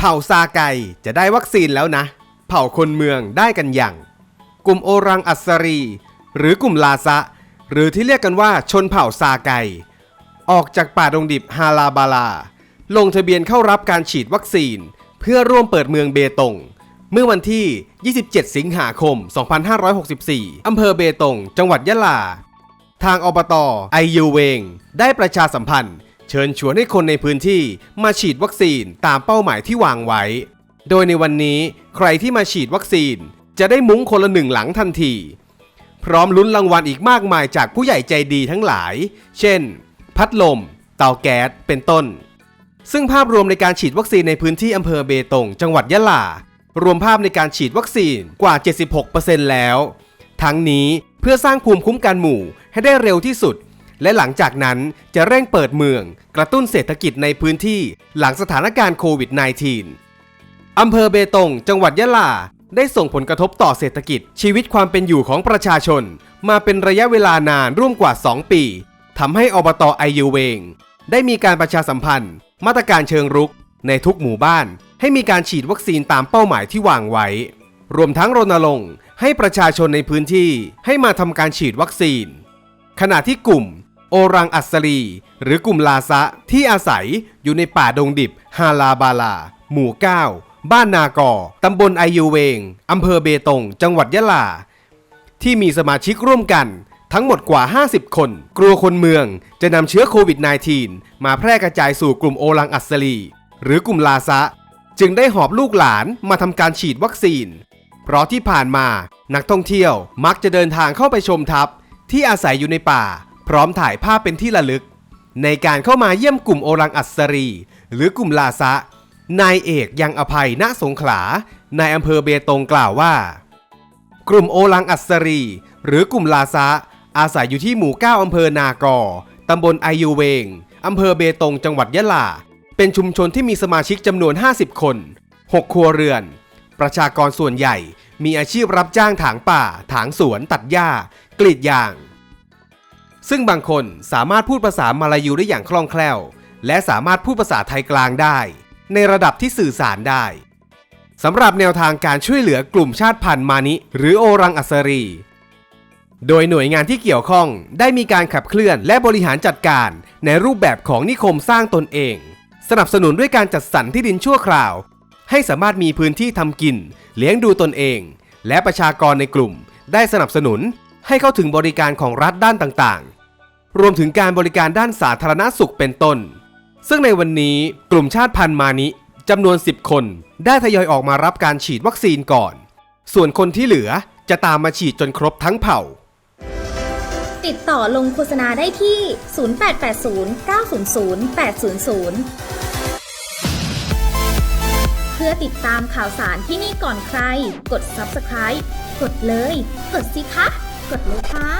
เผ่าซาไกจะได้วัคซีนแล้วนะ เผ่าคนเมืองได้กันอย่าง กลุ่มโอรังอัสซารี หรือกลุ่มลาซะ หรือที่เรียกกันว่าชนเผ่าซาไก ออกจากป่าดงดิบฮาลาบาลา ลงทะเบียนเข้ารับการฉีดวัคซีน เพื่อร่วมเปิดเมืองเบตง เมื่อวันที่ 27 สิงหาคม 2564 อำเภอเบตง จังหวัดยะลา ทางอบตไอยูเวง ได้ประชาสัมพันธ์ เชิญชวนให้คนในพื้นที่มาฉีดวัคซีนตามเป้าหมายที่วางไว้ โดยในวันนี้ใครที่มาฉีดวัคซีน จะได้มุ้งคนละหนึ่งหลังทันที พร้อมลุ้นรางวัลอีกมากมายจากผู้ใหญ่ใจดีทั้งหลาย เช่น พัดลม เตาแก๊ส เป็นต้น ซึ่งภาพรวมในการฉีดวัคซีนในพื้นที่อำเภอเบตง จังหวัดยะลา รวมภาพในการฉีดวัคซีนกว่า 76%แล้ว ทั้งนี้เพื่อสร้างภูมิคุ้มกันหมู่ให้ได้เร็วที่สุด และหลังจากนั้นจะเร่งเปิดเมือง กระตุ้นเศรษฐกิจในพื้นที่หลังสถานการณ์โควิด -19 อำเภอเบตง จังหวัดยะลา ได้ส่งผลกระทบต่อเศรษฐกิจชีวิตความเป็นอยู่ของประชาชน มาเป็นระยะเวลานานร่วมกว่า 2 ปีทำให้อบตไอยูเวง ได้มีการประชาสัมพันธ์ มาตรการเชิงรุก ในทุกหมู่บ้าน ให้มีการฉีดวัคซีนตามเป้าหมายที่วางไว้ รวมทั้งรณรงค์ให้ประชาชนในพื้นที่ให้มาทำการฉีดวัคซีน ขณะที่กลุ่ม โอรังอัสรี หรือกลุ่มลาซะที่อาศัยอยู่ในป่าดงดิบฮาลาบาลา หมู่ 9 บ้านนากอตำบลไอยูเวง อำเภอเบตง จังหวัดยะลา ที่มีสมาชิกร่วมกันทั้งหมดกว่า 50 คน กลัวคนเมืองจะนำเชื้อโควิด -19 มาแพร่กระจายสู่กลุ่มโอรังอัสรี หรือกลุ่มลาซะ จึงได้หอบลูกหลานมาทำการฉีดวัคซีน เพราะที่ผ่านมานักท่องเที่ยวมักจะเดินทางเข้าไปชมทัพที่อาศัยอยู่ในป่า พร้อมถ่ายภาพเป็นที่ระลึก ในการเข้ามาเยี่ยมกลุ่มโอรังอัสรี หรือกลุ่มลาซะ นายเอกยังอภัยณสงขลา นายอำเภอเบตงกล่าวว่า กลุ่มโอลังอัสรี หรือกลุ่มลาซะ อาศัยอยู่ที่หมู่ 9อำเภอนากอตำบลไอยูเวงอำเภอเบตงจังหวัดยะลา เป็นชุมชนที่มีสมาชิกจำนวน 50 คน 6 ครัวเรือน ประชากรส่วนใหญ่มีอาชีพรับจ้างถางป่า ถางสวนตัดหญ้ากรีดยาง ซึ่งบางคนสามารถพูดภาษามาลายูได้อย่างคล่องแคล่ว และสามารถพูดภาษาไทยกลางได้ ในระดับที่สื่อสารได้สำหรับแนวทางการช่วยเหลือกลุ่มชาติพันธุ์มานิ หรือโอรังอัสรี โดยหน่วยงานที่เกี่ยวข้องได้มีการขับเคลื่อนและบริหารจัดการในรูปแบบของนิคมสร้างตนเอง สนับสนุนด้วยการจัดสรรที่ดินชั่วคราว ให้สามารถมีพื้นที่ทำกิน เลี้ยงดูตนเอง และประชากรในกลุ่ม ได้สนับสนุนให้เข้าถึงบริการของรัฐด้านต่าง รวมถึงการบริการด้านสาธารณสุขเป็นต้น ซึ่งในวันนี้กลุ่มชาติพันธุ์มานิจำนวน 10 คน ได้ทยอยออกมารับการฉีดวัคซีนก่อน ส่วนคนที่เหลือจะตามมาฉีดจนครบทั้งเผ่า ติดต่อลงโฆษณาได้ที่ 0880 900 800เพื่อติดตามข่าวสารที่นี่ก่อนใคร กด subscribe กดเลย กดสิคะ กดเลยค่ะ